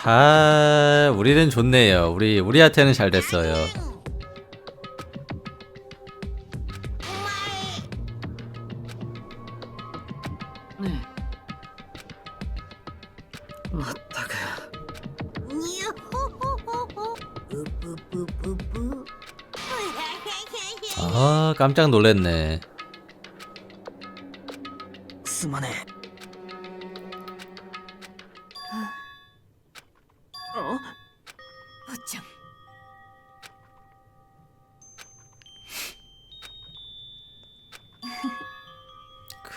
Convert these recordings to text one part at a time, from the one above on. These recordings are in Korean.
하, 우리는 좋네요. 우리 우리한테는 잘 됐어요. ねえまったく 아, 깜짝 놀랐네. すまねえ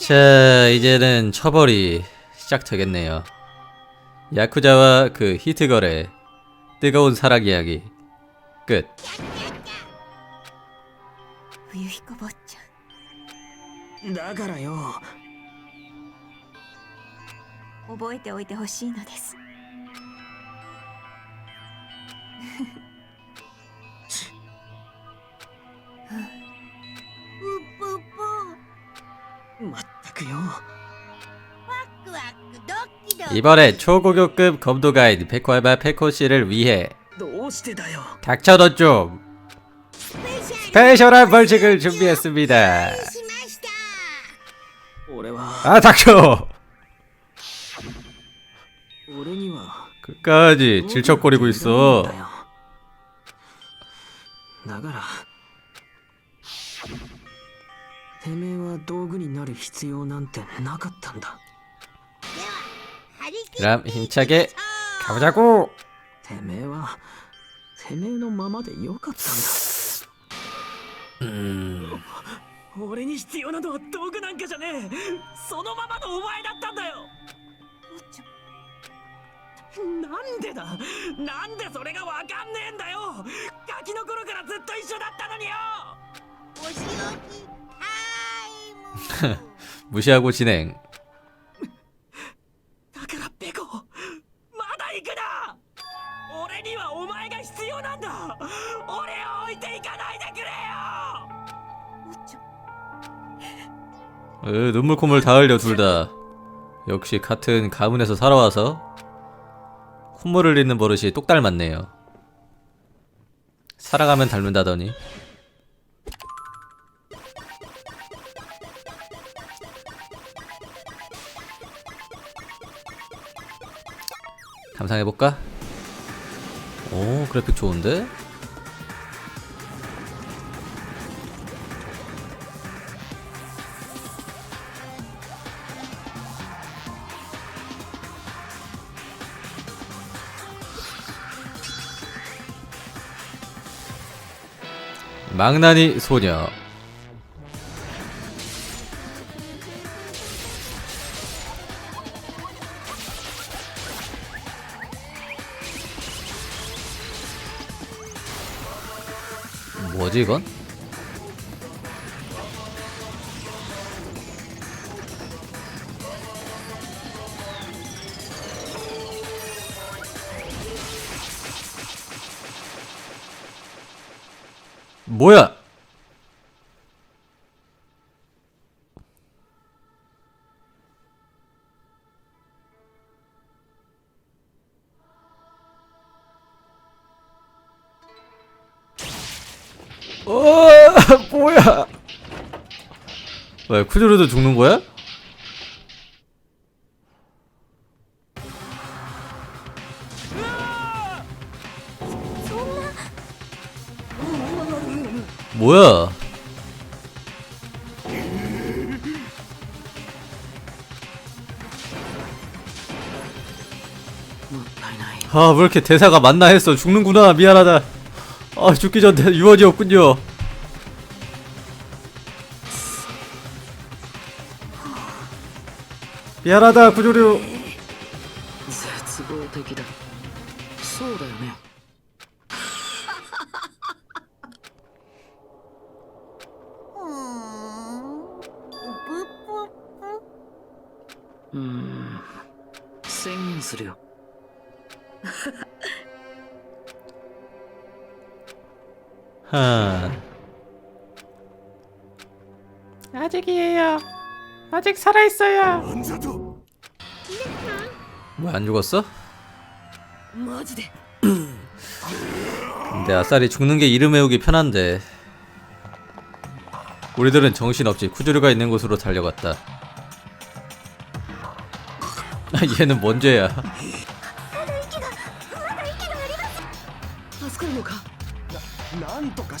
자, 이제는 처벌이 시작되겠네요. 야쿠자와 그 히트 거래. 뜨거운 사랑 이야기. 끝. 冬彦坊ちゃだからよん覚えておいてほしいのです 이번에 초고교급 검도 가이드 페코알바 페코씨를 위해 닥쳐도 좀 스페셜한 벌칙을 준비했습니다. 아 닥쳐! 끝까지 질척거리고 있어. 나가라. 그럼 힘차게 가보자고. てめえはてめえのままでよかったん 음. だ俺に必要なのは道具なんかじゃねえそのままのお前だったんだよ坊ちゃんなんでだなんでそれがわかんねえんだよガキの頃からずっと一緒だったのによ 무시하고 진행. 으, 눈물 콧물 다 흘려 둘 다. 역시 같은 가문에서 살아와서 콧물 흘리는 버릇이 똑 닮았네요. 살아가면 닮는다더니. 감상해볼까? 오, 그래픽 좋은데? 망나니 소녀 뭐지 이건? 어 뭐야 왜 쿠조르도 죽는 거야? 뭐야? 아, 왜 이렇게 대사가 맞나 했어. 죽는구나. 미안하다. 아, 죽기 전에 유언이었군요. 미안하다, 구조류. 絶望的だそうだよねうーん宣言するよ 어. 아직이에요. 아직 살아 있어요. 왜 안 죽었어? 뭐 근데 아싸리 죽는 게 이름 외우기 편한데. 우리들은 정신없이 쿠조류가 있는 곳으로 달려갔다. 얘는 뭔 죄야? なんとか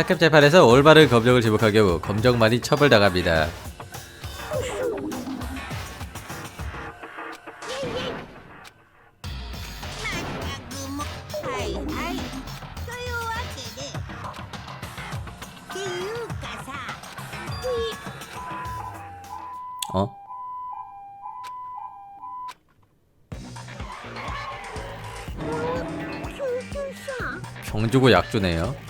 사캡 재판에서 올바른 검정을 지목한 경우 검정만이 처벌당합니다. 어? 주고 약주네요.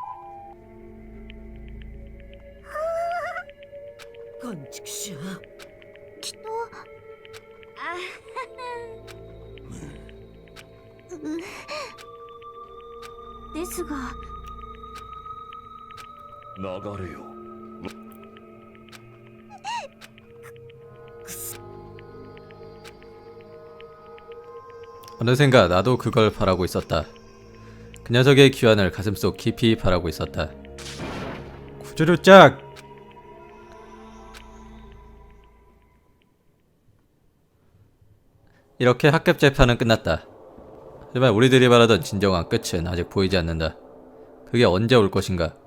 말해요. 어느샌가 나도 그걸 바라고 있었다. 그 녀석의 귀환을 가슴속 깊이 바라고 있었다. 구조로 짝! 이렇게 학급 재판은 끝났다. 하지만 우리들이 바라던 진정한 끝은 아직 보이지 않는다. 그게 언제 올 것인가?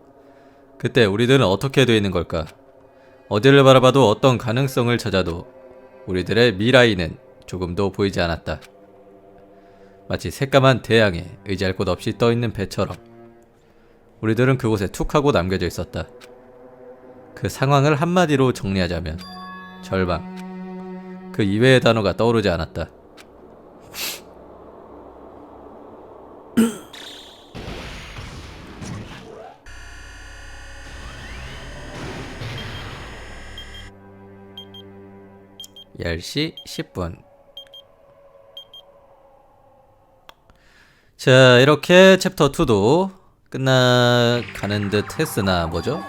그때 우리들은 어떻게 되어 있는 걸까? 어디를 바라봐도 어떤 가능성을 찾아도 우리들의 미라이는 조금도 보이지 않았다. 마치 새까만 대양에 의지할 곳 없이 떠 있는 배처럼 우리들은 그곳에 툭 하고 남겨져 있었다. 그 상황을 한마디로 정리하자면 절망. 그 이외의 단어가 떠오르지 않았다. (10시 10분) 자 이렇게 챕터 2도 끝나가는 듯 했으나 뭐죠?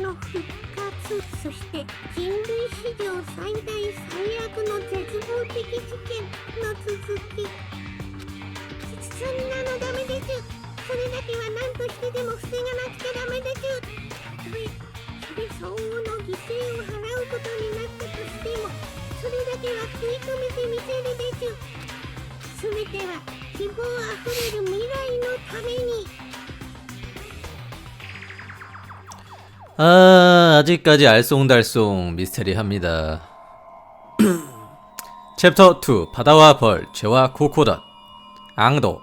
の復活そして人類史上最大最悪の絶望的事件の続き。そんなのダメでちゅそれだけは何としてでも防がなくちゃダメでちゅそれそれ相応の犠牲を払うことになったとしてもそれだけは食い止めてみせるでちゅすべては希望あふれる未来のために。 아 아직까지 알쏭달쏭 미스테리합니다 챕터 2 바다와 벌 죄와 코코닷 앙도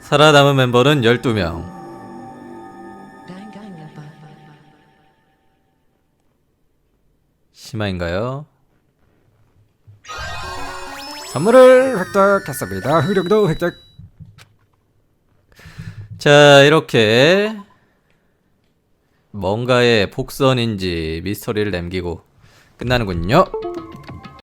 살아남은 멤버는 12명 심화인가요? 선물을 획득했습니다. 흐력도 획득. 자 이렇게 뭔가의 복선인지 미스터리를 남기고 끝나는군요